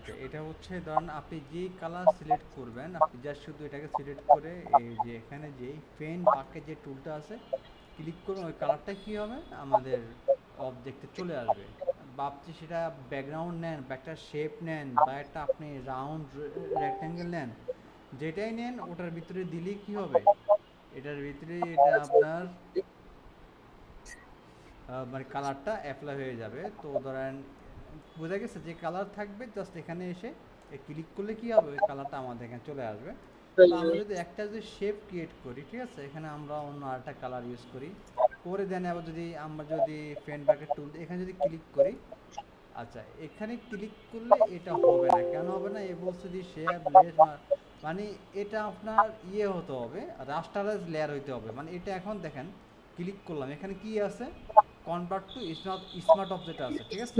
আচ্ছা এটা হচ্ছে ধরেন আপনি যেই কালার সিলেক্ট করবেন, আপনি জাস্ট শুধু এটাকে সিলেক্ট করে এই যে এখানে যেই পেন বাকে যে টুলটা আছে ক্লিক করুন, ওই কালারটা কি হবে? আমাদের অবজেক্টে চলে আসবে। বা আপনি সেটা ব্যাকগ্রাউন্ড নেন, বা একটা শেপ নেন, বা একটা আপনি রাউন্ড রেক্ট্যাঙ্গেল নেন, যেটাই নেন, ওটার ভিতরে দিলেই কি হবে? এটার ভিতরে এটা আপনার মানে কালারটা অ্যাপ্লাই হয়ে যাবে। তো ধরেন বোঝা গেছে যে কালার থাকবে জাস্ট এখানে এসে ক্লিক করলে কি হবে? ওই কালারটা আমাদের এখানে চলে আসবে। আমরা যদি একটা যদি শেপ ক্রিয়েট করি ঠিক আছে? এখানে আমরা অন্য আরেকটা কালার ইউজ করি। করে দেন আবার যদি আমরা যদি ফ্রেন্ড ব্যাকের টুল এখানে যদি ক্লিক করি আচ্ছা এখানে ক্লিক করলে এটা হবে না। কেন হবে না? এ বলছে যে শেপ লেস মানে এটা আপনার ইয়ে হতে হবে রাস্টারাইজ লেয়ার হইতে হবে। মানে এটা এখন দেখেন ক্লিক করলাম। এখানে কি আছে? Convert to smart smart object আছে ঠিক আছে?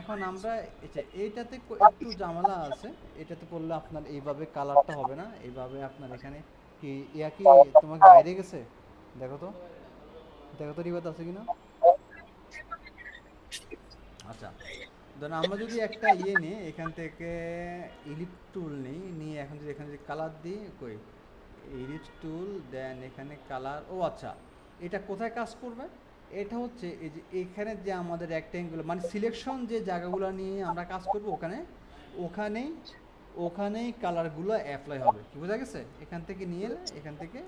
এখন আমরা এটা এইটাতে একটু ঝামেলা আছে। এটাতে করলে আপনার এইভাবে কালারটা হবে না। এইভাবে আপনার এখানে কি, ইয়া কি তোমাকে বাইরে গেছে? দেখো তো। দেখো তো রিবাত আছে কিনা? আচ্ছা। ধরুন আমরা যদি একটা ইয়ে নিই, এখান থেকে ইলিপ টুল নিই, নিয়ে এখন যদি এখানে যদি কালার দিই, কই? ইলিপ টুল দেন এখানে কালার ও আচ্ছা। এটা কোথায় কাজ করবে? এটা হচ্ছে এই যে এখানে যে আমাদের রেক্ট্যাঙ্গুলো মানে সিলেকশন যে জায়গাগুলো নিয়ে আমরা কাজ করব ওখানে ওখানেই ওখানেই কালারগুলো অ্যাপ্লাই হবে। কি বোঝা গেছে? এখান থেকে নিয়ে এখান থেকে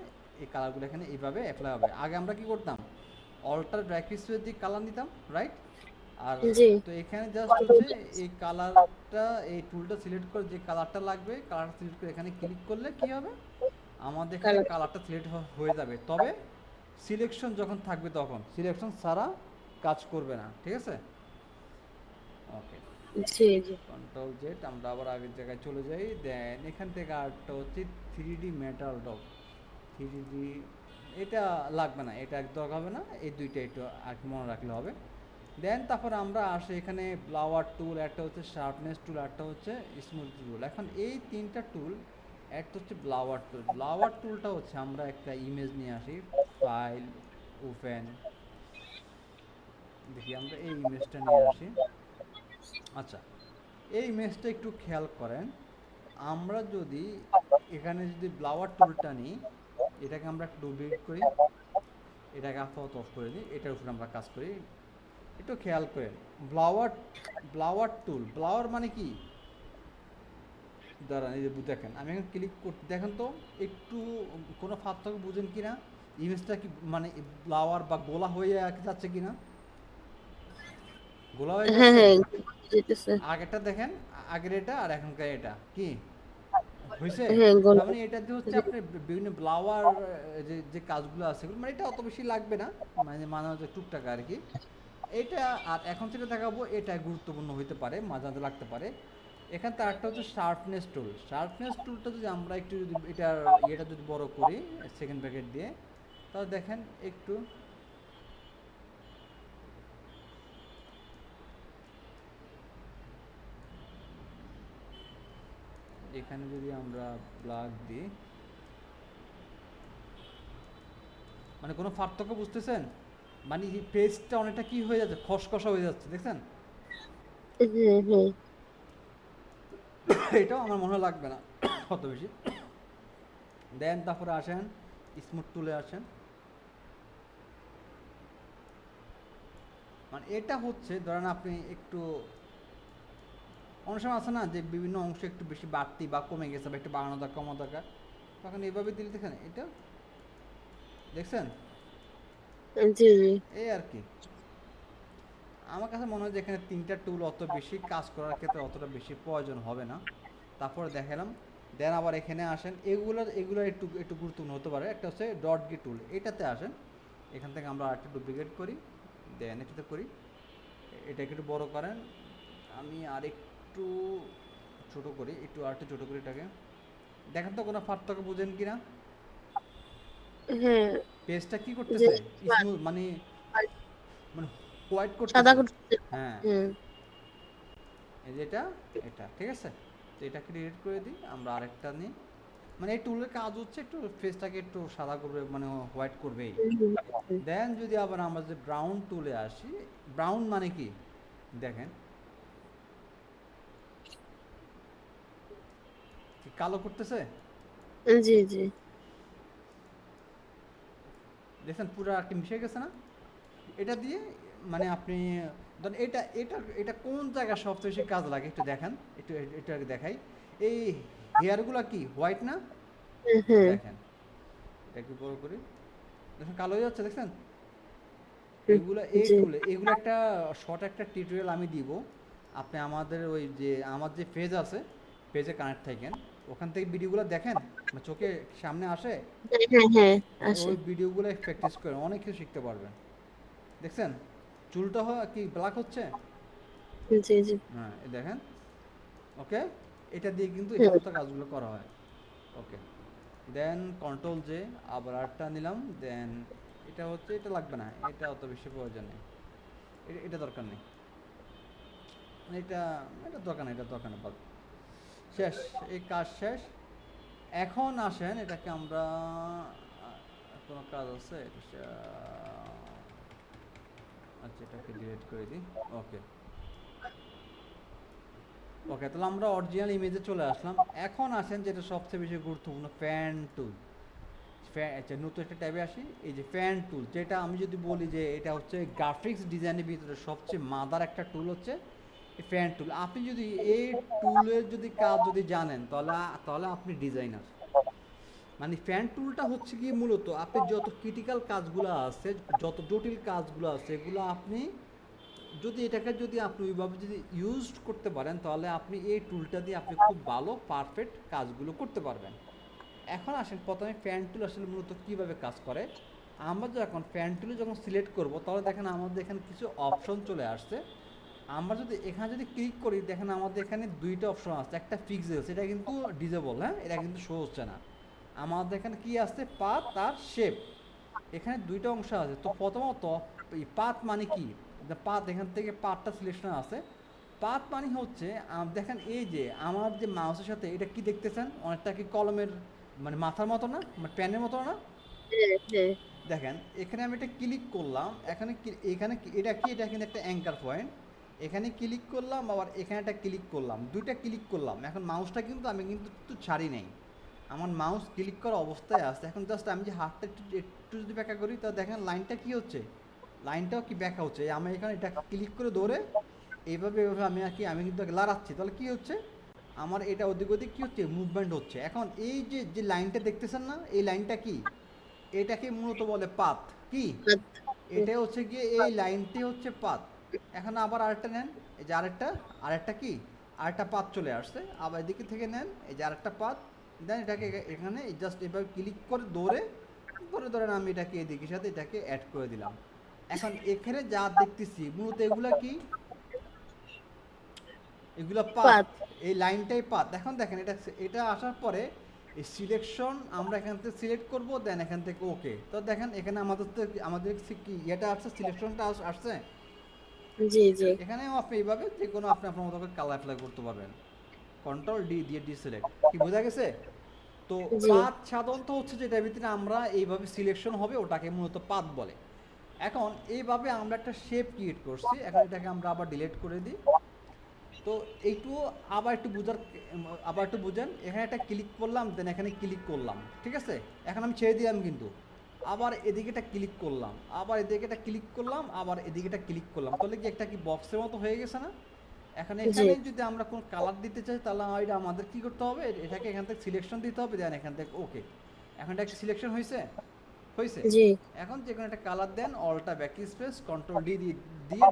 এই কালারগুলো এখানে এইভাবে অ্যাপ্লাই হবে। আগে আমরা কি করতাম? অল্টার ব্র্যাকেট দিয়ে কালার নিতাম রাইট আর। তো এখানে জাস্ট হচ্ছে এই কালারটা এই টুলটা সিলেক্ট করে যে কালারটা লাগবে কালার সিলেক্ট করে এখানে ক্লিক করলে কি হবে? আমাদের এখানে কালারটা সিলেক্ট হয়ে যাবে। তবে সিলেকশন যখন থাকবে তখন সিলেকশন ছাড়া কাজ করবে না ঠিক আছে? ওকে কন্ট্রোল জেড আমরা আবার আগের জায়গায় চলে যাই। দেন এখান থেকে আরেকটা হচ্ছে three D metal dog three D এটা লাগবে না এটা দরকার হবে না এই দুইটা একটু আর মনে রাখলে হবে। দেন তারপর আমরা আসি এখানে ব্লাওয়ার টুল একটা হচ্ছে শার্পনেস টুল একটা হচ্ছে স্মুথ টুল এখন এই তিনটা টুল একটা হচ্ছে ব্লাওয়ার টুল ব্লাওয়ার টুলটা হচ্ছে আমরা একটা ইমেজ নিয়ে আসি। ফাইল ওপেন দেখি আমরা এই ইমেজটা নিয়ে আসি। আচ্ছা এই ইমেজটা একটু খেয়াল করেন। আমরা যদি এখানে যদি ব্লাওয়ার টুলটা নিই, এটাকে আমরা একটু ডুপ্লিকেট করি। এটাকে আপাতত অফ করে দিই। এটার উপরে আমরা কাজ করি। একটু খেয়াল করেন ব্লাওয়ার ব্লাওয়ার টুল ব্লাওয়ার মানে কি? দাঁড়ান, এই যে দেখেন। আমি এখন ক্লিক করতে দেখেন তো, একটু কোনো পার্থক্য বুঝেন কি না ইমেজটা কি মানে ব্লাওয়ার বা গোলা হয়ে যাচ্ছে কি না গোলা হয়ে হ্যাঁ যাচ্ছে? হ্যাঁ আগেরটা দেখেন আগের এটা আর এখনকার এটা কি? হয়েছে হ্যাঁ। মানে এটা দিয়ে হচ্ছে আপনি বিভিন্ন ব্লাওয়ার যে যে কাজগুলো আছে মানে এটা অত বেশি লাগবে না মানে মানে হচ্ছে টুকটাক আর কি। এটা আর এখন যেটা দেখাবো এটা গুরুত্বপূর্ণ হইতে পারে মাঝে মাঝে লাগতে পারে। এখান থেকে একটা হচ্ছে শার্পনেস টুল শার্পনেস টুলটা যদি আমরা একটু যদি এটার ইয়েটা যদি বড় করি সেকেন্ড প্যাকেট দিয়ে তাহলে দেখেন একটু। এখানে যদি আমরা ব্লাক দিই মানে কোনো পার্থক্য বুঝতেছেন? মানে এই পেজটা অনেকটা কি হয়ে যাচ্ছে? খসখসা হয়ে যাচ্ছে দেখছেন? এটাও আমার মনে লাগবে না অত বেশি। দেন তারপরে আসেন স্মুথ টুলে আসেন। মানে এটা হচ্ছে ধরেন আপনি একটু অনেক সময় আছে না যে বিভিন্ন অংশ একটু বেশি বাড়তি বা কমে গেছে বা একটু বাড়ানো দরকার কমানো দরকার তখন এইভাবে দিলে দেখেন এটা দেখছেন? এই আর কি। আমার কাছে মনে হয় যে এখানে তিনটা টুল অত বেশি কাজ করার ক্ষেত্রে অতটা বেশি প্রয়োজন হবে না। তারপরে দেখালাম দেন আবার এখানে আসেন এগুলোর এগুলো একটু একটু গুরুত্বপূর্ণ হতে পারে। একটা হচ্ছে ডট গি টুল এটাতে আসেন এখান থেকে আমরা আরেকটা ডুপ্লিকেট করি। দেন এটাতে করি। এটাকে একটু বড় করেন। আমি আরেকটু ছোট করি একটু আরেকটু ছোট করি এটাকে। দেখেন তো কোনো পার্থক্য বুঝেন কি না হ্যাঁ। পেজটা কি করতেছে? মানে মানে হোয়াইট করতে সাদা করতে হ্যাঁ। এই যে এটা এটা ঠিক আছে? তো এটাকে ডিলিট করে দিই আমরা আরেকটা নিই। মানে এই টুলের কাজ হচ্ছে একটু ফেসটাকে একটু সাদা করবে মানে হোয়াইট করবেই। দেন যদি আবার আমরা যে ব্রাউন টুলে আসি ব্রাউন মানে কি? দেখেন। কালো করতেছে? জি জি। দেখছেন পুরো আর কি মিশে গেছে না? এটা দিয়ে মানে আপনি ধরেন এটা এটা এটা কোন জায়গায় সবচেয়ে বেশি কাজ লাগে? একটু দেখান একটু একটু দেখাই। এই হেয়ারগুলো কি? হোয়াইট না? হ্যাঁ হ্যাঁ দেখেন। এটা একটু বড় করি। দেখেন কালো হয়ে যাচ্ছে দেখছেন? এগুলো এই জি। এগুলো একটা শর্ট একটা টিউটোরিয়াল আমি দিব। আপনি আমাদের ওই যে আমার যে পেজ আছে পেজে কানেক্ট থাকেন। ওখান থেকে ভিডিওগুলো দেখেন? মানে চোখে সামনে আসে? হ্যাঁ হ্যাঁ আসে। ওই ভিডিওগুলো প্র্যাকটিস করেন। অনেক কিছু শিখতে পারবেন। দেখছেন? চুলটা হয় কি ব্ল্যাক হচ্ছে? জি জি। হ্যাঁ এই দেখেন। ওকে এটা দিয়ে কিন্তু এই সমস্ত কাজগুলো করা হয়। ওকে দেন কন্ট্রোল যে আবার আরটা নিলাম। দেন এটা হচ্ছে এটা লাগবে না। এটা অত বেশি প্রয়োজন নেই। এটা- দরকার নেই। মানে এটা এটা দরকার নেই এটা দরকার নেই। শেষ এই কাজ শেষ। এখন আসেন এটাকে আমরা কোনো কাজ আছে? এটা আচ্ছা এটাকে ডিলিট করে দিই। ওকে ওকে তাহলে আমরা অরিজিনাল ইমেজে চলে আসলাম। এখন আসেন যেটা সবচেয়ে বেশি গুরুত্বপূর্ণ ফ্যান টুল আচ্ছা নতুন একটা ট্যাবে আসি। এই যে ফ্যান টুল যেটা আমি যদি বলি যে এটা হচ্ছে গ্রাফিক্স ডিজাইনের ভিতরে সবচেয়ে মাদার একটা টুল হচ্ছে ফ্যান টুল আপনি যদি এই টুলের যদি কাজ যদি জানেন, তাহলে তাহলে আপনি ডিজাইনার মানে ফ্যান টুলটা হচ্ছে কি মূলত আপনি যত ক্রিটিক্যাল কাজগুলো আছে, যত জটিল কাজগুলো আছে, এগুলো আপনি যদি এটাকে যদি আপনি ওইভাবে যদি ইউজ করতে পারেন তাহলে আপনি এই টুলটা দিয়ে আপনি খুব ভালো পারফেক্ট কাজগুলো করতে পারবেন। এখন আসেন প্রথমে ফ্যান টুল আসলে মূলত কীভাবে কাজ করে? আমরা যখন ফ্যান টুলে যখন সিলেক্ট করব তাহলে দেখেন আমাদের এখানে কিছু অপশন চলে আসছে। আমরা যদি এখানে যদি ক্লিক করি দেখেন আমাদের এখানে দুইটা অপশন আছে একটা ফিক্সেল সেটা কিন্তু ডিজেবল হ্যাঁ? এটা কিন্তু শো হচ্ছে না। আমাদের এখানে কি আসছে? পাত আর শেপ এখানে দুইটা অংশ আছে। তো প্রথমত এই পাত মানে কি? পাত এখান থেকে পাতটা সিলেকশন আছে। পাত মানে হচ্ছে দেখেন এই যে আমার যে মাউসের সাথে এটা কি দেখতেছেন? অনেকটা কি কলমের মানে মাথার মতো না? মানে প্যানের মতো না? হ্যাঁ হ্যাঁ। দেখেন এখানে আমি এটা ক্লিক করলাম এখানে এখানে এটা কি? এটা কিন্তু একটা অ্যাঙ্কার পয়েন্ট এখানে ক্লিক করলাম আবার এখানে একটা ক্লিক করলাম দুইটা ক্লিক করলাম। এখন মাউসটা কিন্তু আমি কিন্তু একটু ছাড়ি নাই। আমার মাউস ক্লিক করা অবস্থায় আছে। এখন জাস্ট আমি যে হাতটা একটু একটু যদি ব্যাখ্যা করি তা দেখেন লাইনটা কি হচ্ছে? লাইনটাও কি ব্যাখ্যা হচ্ছে? আমি এখানে এটা ক্লিক করে ধরে এইভাবে এইভাবে আমি আর কি, আমি কিন্তু লড়াচ্ছি। তাহলে কি হচ্ছে? আমার এটা ওদিক ওদিক কি হচ্ছে? মুভমেন্ট হচ্ছে। এখন এই যে যে লাইনটা দেখতেছেন না, এই লাইনটা কি? এটাকে মূলত বলে পাত কি? এটা হচ্ছে গিয়ে এই লাইনটি হচ্ছে পাত এখন আবার আরেকটা নেন। এই যে আরেকটা আরেকটা কি? আরেকটা পাত চলে আসছে। আবার এদিকে থেকে নেন। এই যে আরেকটা পাত দেন এটাকে এখানে জাস্ট এভাবে ক্লিক করে দৌড়ে ধরে ধরেন আমি এটাকে এদিকের সাথে এটাকে অ্যাড করে দিলাম। এখন এখানে যা দেখতেছি মূলত এগুলা কি? এগুলা পাত। এই লাইনটাই পাত এখন দেখেন এটা এটা আসার পরে এই সিলেকশন আমরা এখান থেকে সিলেক্ট করব দেন এখান থেকে ওকে তো দেখেন এখানে আমাদের তো আমাদের কি এটা আসছে সিলেকশনটা আসছে? জি জি। এখানেও আপনি এইভাবে যে কোনো আপনি আপনার মতো করে কালার অ্যাপ্লাই করতে পারবেন। কন্ট্রোল ডি দিয়ে ডি সিলেক্ট কি বোঝা গেছে? তো। পাত সাধারণত হচ্ছে যেটার ভিতরে আমরা এইভাবে সিলেকশন হবে ওটাকে মূলত পাত বলে। এখন এইভাবে আমরা একটা শেপ ক্রিয়েট করছি। এখন এটাকে আমরা আবার ডিলিট করে দিই। তো এইটু আবার একটু বুঝার আবার একটু বুঝেন। এখানে একটা ক্লিক করলাম দেন এখানে ক্লিক করলাম ঠিক আছে? এখন আমি ছেড়ে দিলাম কিন্তু। আবার এদিকে একটা ক্লিক করলাম আবার এদিকে একটা ক্লিক করলাম আবার এদিকে একটা ক্লিক করলাম। তাহলে কি একটা কি বক্সের মতো হয়ে গেছে না? এখন এখানে যদি আমরা কোন কালার দিতে চাই তাহলে এটা আমাদের কি করতে হবে? এটাকে এখান থেকে সিলেকশন দিতে হবে দেন এখান থেকে ওকে এখন এটা সিলেকশন হয়েছে। হয়েছে জি। এখন যে কোনো একটা কালার দেন alter back space control D দিয়ে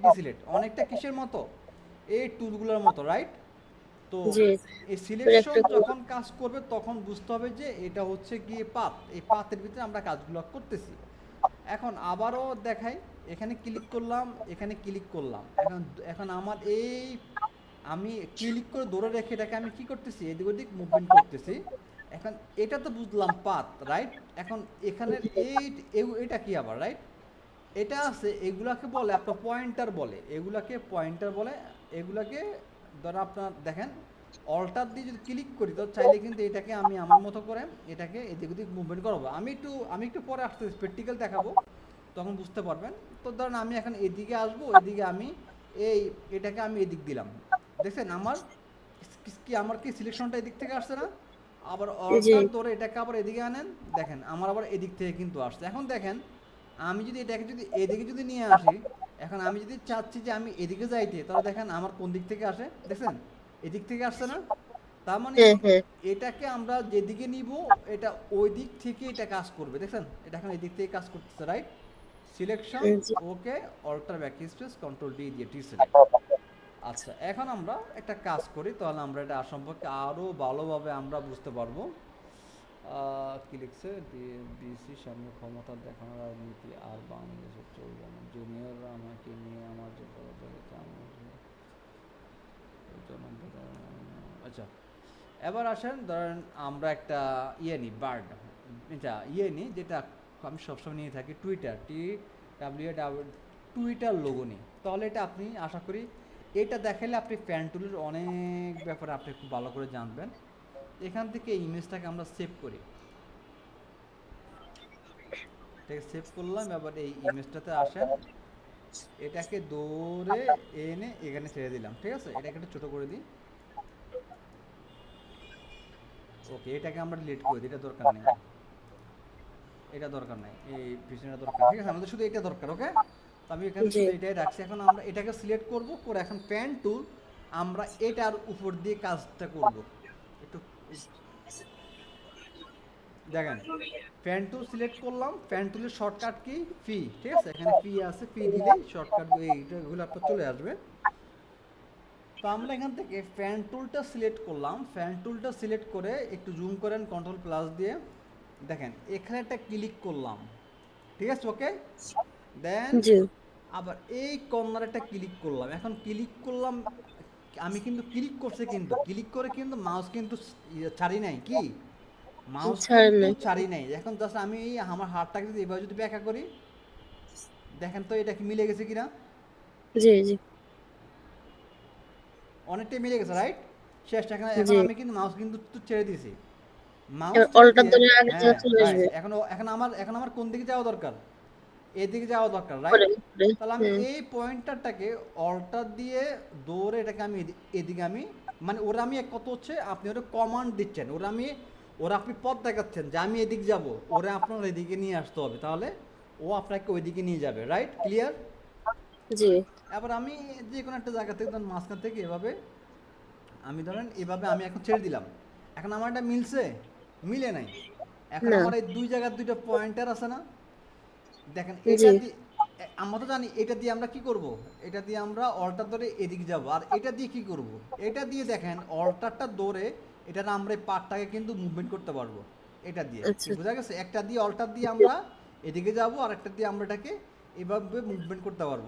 ডিসিলেক্ট অনেকটা কিসের মতো? এই টুলগুলোর মতো রাইট তো এই সিলেকশন যখন কাজ করবে তখন বুঝতে হবে যে এটা হচ্ছে গিয়ে পাত। এই পাতের ভিতরে আমরা কাজগুলো করতেছি। এখন আবারও দেখাই। এখানে ক্লিক করলাম এখানে ক্লিক করলাম। এখন এখন আমার এই আমি ক্লিক করে ধরে রেখে এটাকে আমি কি করতেছি? এদিক ওদিক মুভমেন্ট করতেছি। এখন এটা তো বুঝলাম পাত রাইট এখন এখানের এই এটা কি আবার রাইট এটা আছে, এগুলাকে বলে, আপনার পয়েন্টার বলে, এগুলাকে পয়েন্টার বলে, এগুলাকে ধরো আপনার, দেখেন, অল্টার দিয়ে যদি ক্লিক করি, তো চাইলে কিন্তু এটাকে আমি আমার মতো করে, এটাকে এদিক ওদিক মুভমেন্ট করাবো। আমি একটু আমি একটু পরে আসতে প্র্যাকটিক্যাল দেখাবো, তখন বুঝতে পারবেন। তো ধরেন আমি এখন এদিকে আসব, এদিকে আমি এই, এটাকে আমি এদিক দিলাম। দেখছেন, আমার, কি আমার কি সিলেকশনটা এদিক থেকে আসছে না? আবার জি। ধরে এটাকে আবার এদিকে আনেন দেখেন আমার আবার এদিক থেকে কিন্তু আসছে। এখন দেখেন আমি যদি এটাকে যদি এদিকে যদি নিয়ে আসি এখন আমি যদি চাচ্ছি যে আমি এদিকে যাইতে তাহলে দেখেন আমার কোন দিক থেকে আসে দেখছেন? এদিক থেকে আসছে না? তার মানে হ্যাঁ হ্যাঁ। এটাকে আমরা যেদিকে নিব এটা ওই দিক থেকে এটা কাজ করবে দেখছেন? এটা এখন এদিক থেকে কাজ করতেছে right selection okay alter back space control D দিয়ে টি সিলেক্ট আচ্ছা এখন আমরা একটা কাজ করি, তাহলে আমরা এটা সম্পর্কে আরও ভালোভাবে আমরা বুঝতে পারব। কি লিখছে? বিসি সামনে ক্ষমতা দেখানোর রাজনীতি আর বাংলাদেশে চলবে না। জুনিয়ররা আমাকে নিয়ে আমার যে আচ্ছা এবার আসেন, ধরেন আমরা একটা ইয়ে নিই, বার্ড। এটা ইয়ে নিই, যেটা আমি সবসময় নিয়ে থাকি Twitter T W W Twitter logo নিই। তাহলে এটা আপনি, আশা করি এটা দেখালে আপনি ফ্যান টুলের অনেক ব্যাপারে আপনি খুব ভালো করে জানবেন। এখান থেকে ইমেজটাকে আমরা সেভ করি। এটাকে সেভ করলাম, এবার এই ইমেজটাতে আসেন। এটাকে দৌড়ে এনে এখানে ছেড়ে দিলাম, ঠিক আছে? এটাকে একটু ছোট করে দিই। ওকে এটাকে আমরা ডিলিট করে দিই, এটা দরকার নেই। এটা দরকার নাই, এই পিছনেটা দরকার ঠিক আছে, আমাদের শুধু এটা দরকার ওকে তো আমি এখানে। এটাই রাখছি। এখন আমরা এটাকে সিলেক্ট করব করে এখন প্যান টুল আমরা এটার উপর দিয়ে কাজটা করব। একটু দেখেন প্যান টুল সিলেক্ট করলাম। প্যান টুলের শর্টকাট কি? ফি ঠিক আছে? এখানে ফি আছে ফি দিলেই শর্টকাট এইগুলো আপনার চলে আসবে। তো আমরা এখান থেকে ফ্যান টুলটা সিলেক্ট করলাম। ফ্যান টুলটা সিলেক্ট করে একটু জুম করেন কন্ট্রোল প্লাস দিয়ে। দেখেন এখানে একটা ক্লিক করলাম। ঠিক আছে ওকে দেন জি। আবার এই কর্নার একটা ক্লিক করলাম। এখন ক্লিক করলাম আমি কিন্তু ক্লিক করছে কিন্তু ক্লিক করে কিন্তু মাউস কিন্তু ইয়ে ছাড়ি নাই কি? মাউস। ছাড়ি নাই। এখন জাস্ট আমি আমার হাতটাকে যদি এভাবে যদি ব্যাখ্যা করি দেখেন তো এটা কি মিলে গেছে কিনা? জি জি। অনেকটাই মিলে গেছে রাইট শেষটা এখন আমি কিন্তু মাউস কিন্তু ছেড়ে দিয়েছি। মাউস ধরে আগে চলে আসবে। এখন এখন আমার এখন আমার কোন দিকে যাওয়া দরকার? এদিকে যাওয়া দরকার রাইট তাহলে আমি হ্যাঁ। এই পয়েন্টারটাকে অল্টার দিয়ে দৌড়ে এটাকে আমি এদিকে আমি মানে ওরা আমি কত হচ্ছে আপনি ওরা কমান্ড দিচ্ছেন ওরা আমি ওরা আপনি পথ দেখাচ্ছেন যে আমি এদিক যাব ওরা আপনার এদিকে নিয়ে আসতে হবে তাহলে ও আপনাকে ওইদিকে নিয়ে যাবে রাইট ক্লিয়ার জি। এবার আমি যে কোনো একটা জায়গা থেকে ধরেন মাঝখান থেকে এভাবে আমি ধরেন এভাবে আমি এখন ছেড়ে দিলাম এখন আমার এটা মিলছে মিলে নাই এখন আমার এই দুই জায়গার দুইটা পয়েন্টার আছে না দেখেন এটা দিয়ে আমরা তো জানি এটা দিয়ে আমরা কি করব? এটা দিয়ে আমরা অল্টার ধরে এদিকে যাব। আর এটা দিয়ে কি করব? এটা দিয়ে দেখেন অল্টারটা ধরে এটা আমরা এই পার্টটাকে কিন্তু মুভমেন্ট করতে পারব এটা দিয়ে। আচ্ছা। বোঝা গেছে? একটা দিয়ে অল্টার দিয়ে আমরা এদিকে যাব আর একটা দিয়ে আমরা এটাকে এভাবে মুভমেন্ট করতে পারব।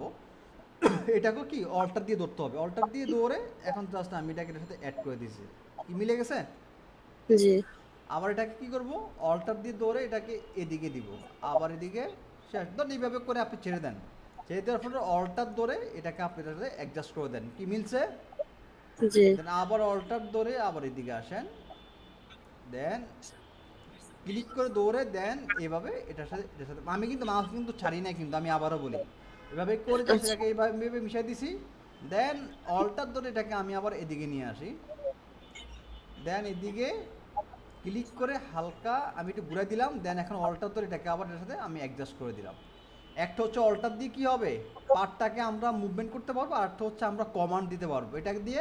এটাকে কি? অল্টার দিয়ে ধরতে হবে। অল্টার দিয়ে ধরে এখন জাস্ট আমি এটাকে এটার সাথে অ্যাড করে দিয়েছি। কি মিলে গেছে? জি। আবার এটাকে কি করব? অল্টার দিয়ে ধরে এটাকে এদিকে দিব। আবার এদিকে শেষ। ধরুন এইভাবে করে আপনি ছেড়ে দেন। ছেড়ে দেওয়ার ফলে অল্টার ধরে এটাকে আপনি এটাতে অ্যাডজাস্ট করে দেন। কি মিলছে? আবার অল্টার ধরে আবার এদিকে আসেন। দেন ক্লিক করে দৌড়ে দেন এভাবে এটার সাথে এটার সাথে আমি কিন্তু মাউস কিন্তু ছাড়ি না কিন্তু আমি আবারও বলি। এভাবে করে just এটাকে এইভাবে এইভাবে মিশাই দিছি। দেন অল্টার ধরে এটাকে আমি আবার এদিকে নিয়ে আসি। দেন এদিকে ক্লিক করে হালকা আমি একটু ঘুরে দিলাম দেন এখন অল্টার ধরে এটাকে আবার এটার সাথে আমি অ্যাডজাস্ট করে দিলাম। একটা হচ্ছে অল্টার দিয়ে কি হবে? পার্টটাকে আমরা মুভমেন্ট করতে পারব, আর একটা হচ্ছে আমরা কমান্ড দিতে পারব। এটাকে দিয়ে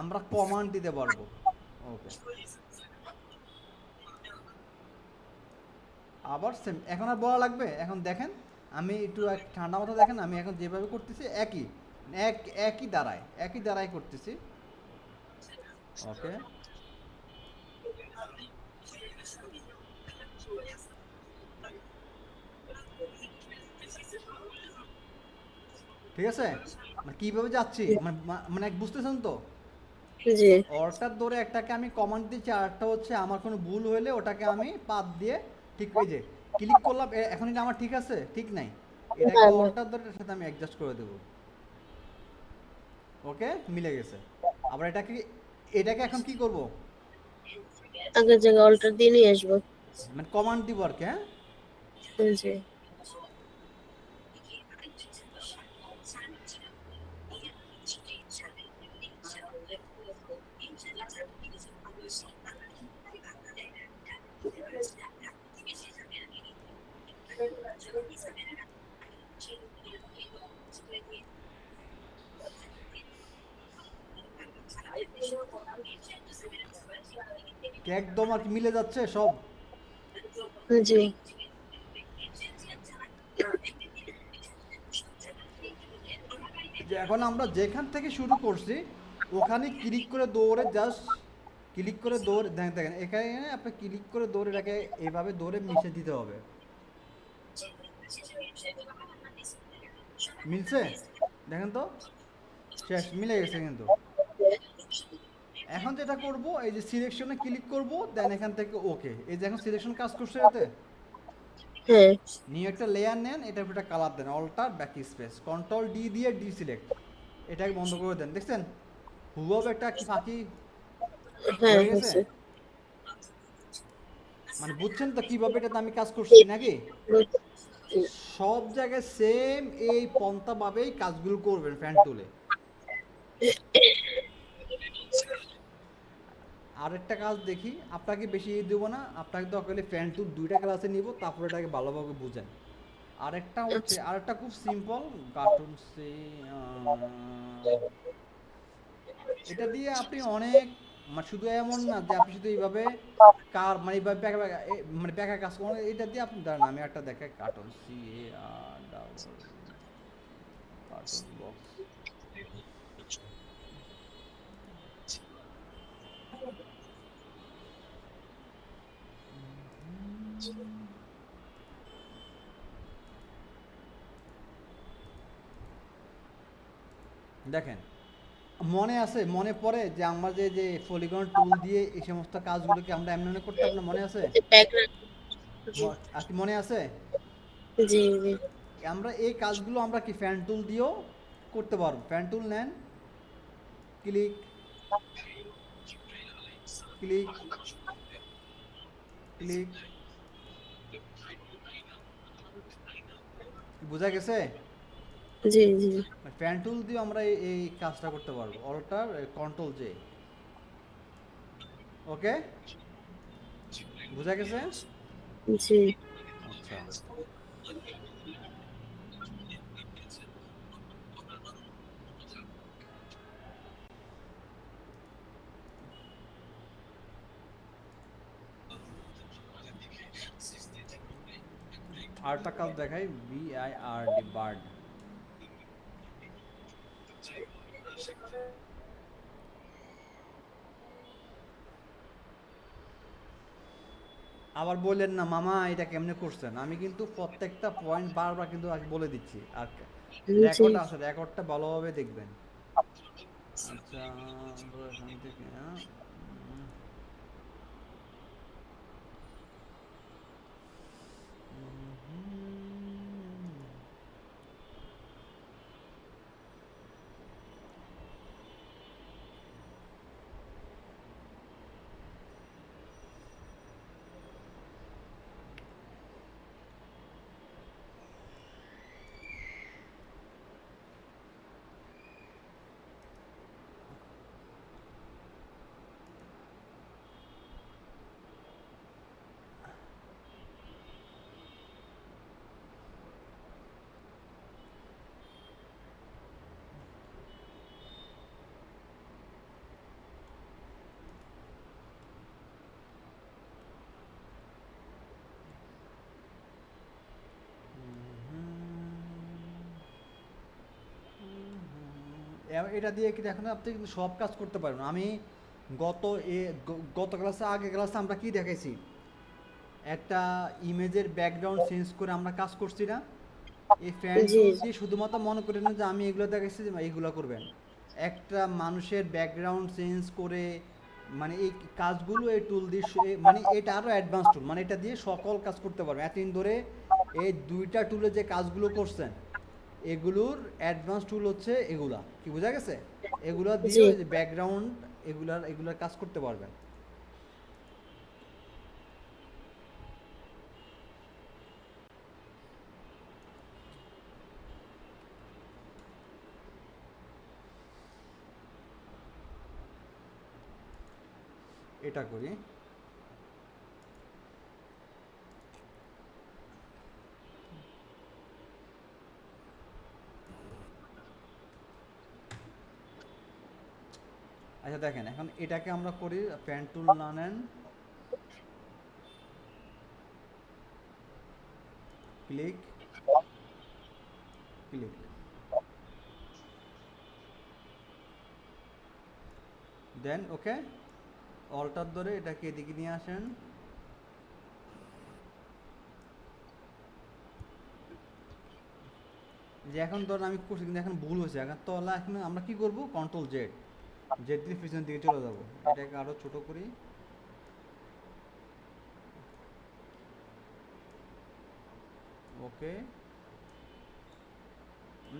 আমরা কমান্ড দিতে পারব। ওকে আবার সেম এখন আর বলা লাগবে? এখন দেখেন, আমি একটু এক ঠান্ডা মাথা দেখেন, আমি এখন যেভাবে করতেছি একই, এক, একই দাঁড়ায় একই দাঁড়ায় করতেছি। ওকে ঠিক আছে? মানে কীভাবে যাচ্ছি? মানে মানে বুঝতেছেন তো? অর্ডার ধরে একটাকে আমি কমান্ড দিচ্ছি আর একটা হচ্ছে আমার কোনো ভুল হলে ওটাকে আমি পাত দিয়ে ঠিক ওই যে ক্লিক করলাম এখন এটা আমার ঠিক আছে? ঠিক নাই? এটাকে না। অর্ডার ধরে সাথে আমি অ্যাডজাস্ট করে দেবো। ওকে মিলে গেছে। আবার এটাকে এটাকে এখন কি করব? আগের জায়গা অল্টার দিয়ে নিয়ে আসব। মানে কমান্ড দিব আর কি হ্যাঁ? জি। একদম আর কি মিলে যাচ্ছে সব। জি। যে এখন আমরা যেখান থেকে শুরু করছি ওখানে ক্লিক করে দৌড়ে জাস্ট ক্লিক করে দৌড়ে দেখেন দেখেন এখানে আপনি ক্লিক করে দৌড়ে এটাকে এভাবে দৌড়ে মিশে দিতে হবে। মিলছে? দেখেন তো? শেষ মিলে গেছে কিন্তু। এখন যেটা করব এই যে সিলেকশনে ক্লিক করব দেন এখান থেকে ওকে এই যে এখন সিলেকশন কাজ করছে এতে? হ্যাঁ। নিউ একটা লেয়ার নেন এটার উপর একটা কালার দেন alter back space control D দিয়ে ডি সিলেক্ট এটাকে বন্ধ করে দেন দেখছেন? হুবহু একটা কি ফাঁকি হ্যাঁ হয়ে গেছে? মানে বুঝছেন তো কীভাবে এটাতে আমি কাজ করছি নাকি? সব জায়গায় সেম এই পন্থাভাবেই কাজগুলো করবেন ফ্যান তুলে আরেকটা কাজ দেখি আপনাকে বেশি ই দেবো না আপনাকে তো আসলে ফ্যান টুল দুইটা ক্লাসে নিব তারপরে এটাকে ভালোভাবে বুঝেন। আরেকটা হচ্ছে আরেকটা খুব সিম্পল কার্টুন সে এটা দিয়ে আপনি অনেক মানে শুধু এমন না যে আপনি শুধু এইভাবে কার মানে এইভাবে ব্যাকা মানে ব্যাকা কাজ করেন এটা দিয়ে আপনি দাঁড়ান আমি একটা দেখাই cartoon C A R cartoon box দেখেন। মনে আছে মনে পড়ে যে আমরা যে যে পলিগন টুল দিয়ে এই সমস্ত কাজগুলোকে আমরা এমনি এমনি করতাম না মনে আছে? কি মনে আছে? জি জি। আমরা এই কাজগুলো আমরা কি ফ্যান টুল দিয়েও করতে পারব? ফ্যান টুল নেন ক্লিক ক্লিক ক্লিক বোঝা গেছে? জি জি। ফ্যান টুল দিয়ে আমরা এই- এই কাজটা করতে পারব। অল্টার কন্ট্রোল জে ওকে বোঝা গেছে? জি। আচ্ছা। আরটা কাজ দেখাই B I R D bird. আবার বললেন না মামা এটা কেমনে করছেন? আমি কিন্তু প্রত্যেকটা পয়েন্ট বারবার কিন্তু আজ বলে দিচ্ছি। আর রেকর্ড আছে রেকর্ডটা ভালোভাবে দেখবেন। আচ্ছা আমরা এখান থেকে হ্যাঁ, উম, উম, এ- এটা দিয়ে কি দেখেন আপনি কিন্তু সব কাজ করতে পারবেন। আমি গত এ গত ক্লাসে আগে ক্লাসে আমরা কি দেখেছি একটা ইমেজের ব্যাকগ্রাউন্ড চেঞ্জ করে আমরা কাজ করছি না। এই ফ্যান দিয়ে শুধুমাত্র মনে করেন না যে আমি এগুলো দেখাইছি যে এইগুলো করবেন। একটা মানুষের ব্যাকগ্রাউন্ড চেঞ্জ করে মানে এই কাজগুলো এই টুল দিয়ে মানে এটা আরও অ্যাডভান্স টুল মানে এটা দিয়ে সকল কাজ করতে পারবেন। এতদিন ধরে এই দুইটা টুলে যে কাজগুলো করছেন এগুলোর অ্যাডভান্স টুল হচ্ছে এগুলা। কি বোঝা গেছে? এগুলো দিয়ে জি। ব্যাকগ্রাউন্ড এগুলার এগুলার কাজ করতে পারবেন। এটা করি। আচ্ছা দেখেন, এখন এটাকে আমরা করি প্যান টুল না নেন ক্লিক ক্লিক। দেন, ওকে, অল্টার ধরে এটাকে এদিকে নিয়ে আসেন। যে এখন ধরুন আমি এখন ভুল হয়েছে। এখন তলা, এখন আমরা কি করব? কন্ট্রোল জেড জেড দিয়ে দিকে চলে যাব। এটাকে আরও ছোট করি। ওকে।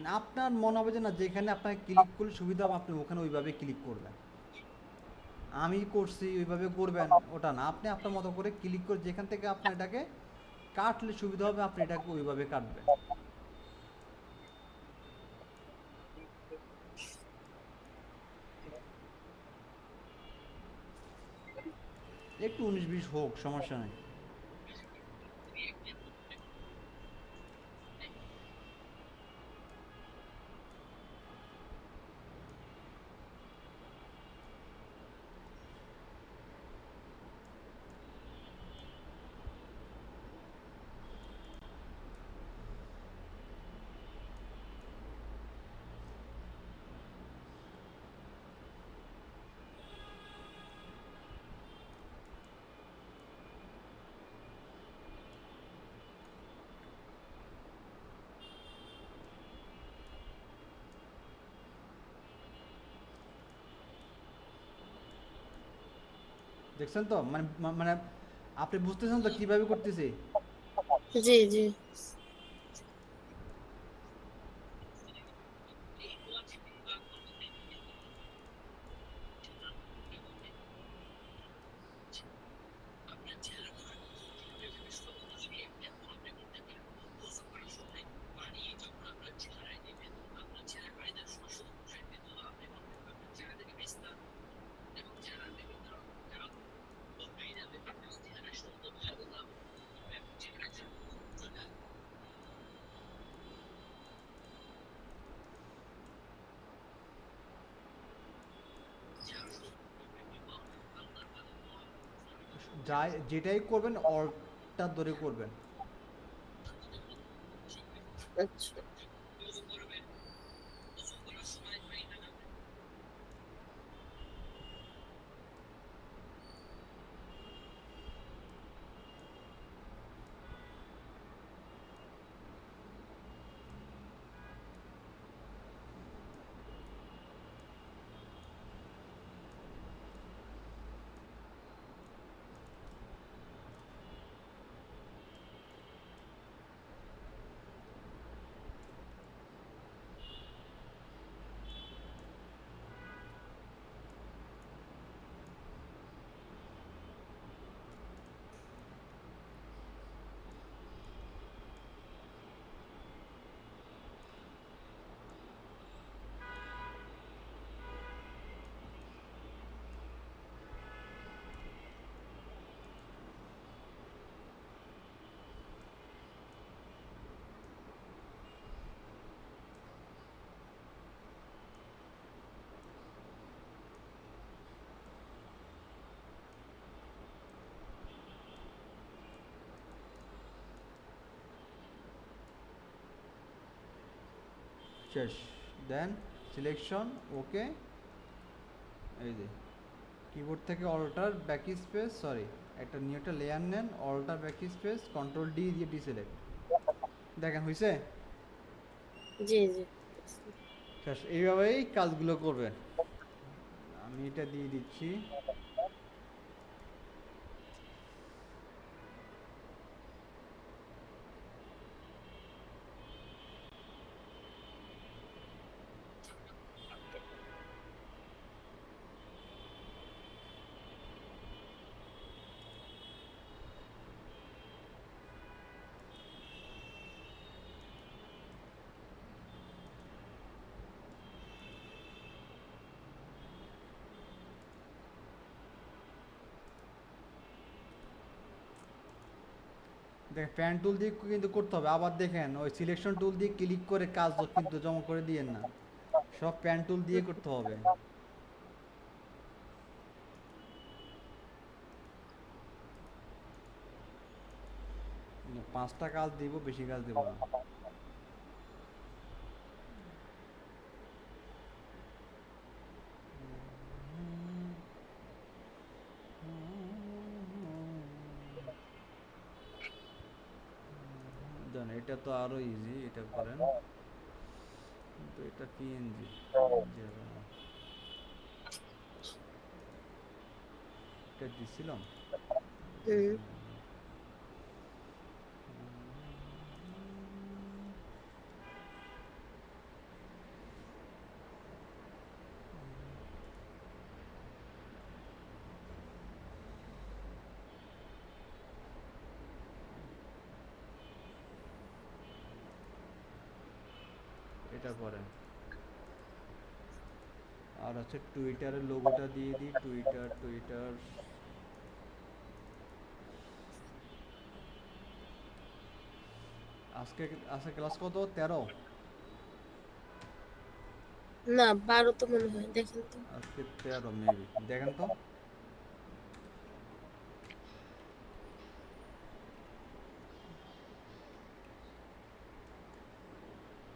আপনার মনে হবে যে না, যেখানে আপনার ক্লিক করলে সুবিধা হবে, আপনি ওখানে ওইভাবে ক্লিক করবেন। আমি করছি, ওইভাবে করবেন, ওটা না। আপনি আপনার মতো করে ক্লিক করে যেখান থেকে আপনার এটাকে কাটলে সুবিধা হবে, আপনি এটাকে ওইভাবে কাটবেন। একটু উনিশ বিশ হোক সমস্যা নেই। দেখছেন তো? মানে মানে আপনি বুঝতেছেন তো কীভাবে করতেছি? জি জি। যেটাই করবেন অর্ডার ধরে করবেন। আচ্ছা। শেষ দেন সিলেকশন ওকে এই যে কিবোর্ড থেকে অল্টার ব্যাক স্পেস সরি একটা নিউ একটা লেয়ার নেন alter back space control D দিয়ে ডিসিলেক্ট দেখেন হয়েছে জি জি। শেষ এইভাবেই কাজগুলো করবেন। আমি এটা দিয়ে দিচ্ছি। দেখেন প্যান টুল দিয়ে কিন্তু করতে হবে। আবার দেখেন, ওই সিলেকশন টুল দিয়ে ক্লিক করে কাজ কিন্তু জমা করে দিয়েন না। সব প্যান টুল দিয়ে করতে হবে। পাঁচটা কাজ দিব, বেশি কাজ দেবো না। এটা তো আরও ইজি এটা করেন। কিন্তু এটা পিএনজি এটা দিছিলাম হুম এটা করেন আর হচ্ছে টুইটারের লোগোটা দিয়ে দিই। টুইটার টুইটার আজকে আজকে ক্লাস কত? তেরো? না বারো তো মনে হয় দেখেন তো। আজকে তেরো মেবি দেখেন তো।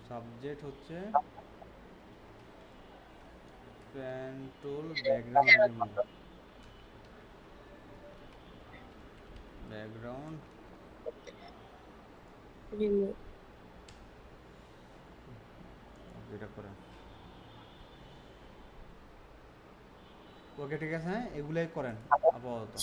সাবজেক্ট হচ্ছে ব্যাকগ্রাউন্ড ব্যাকগ্রাউন্ড রিমুভ এটা করে। ওকে ঠিক আছে হ্যাঁ? এগুলাই করেন আপাতত।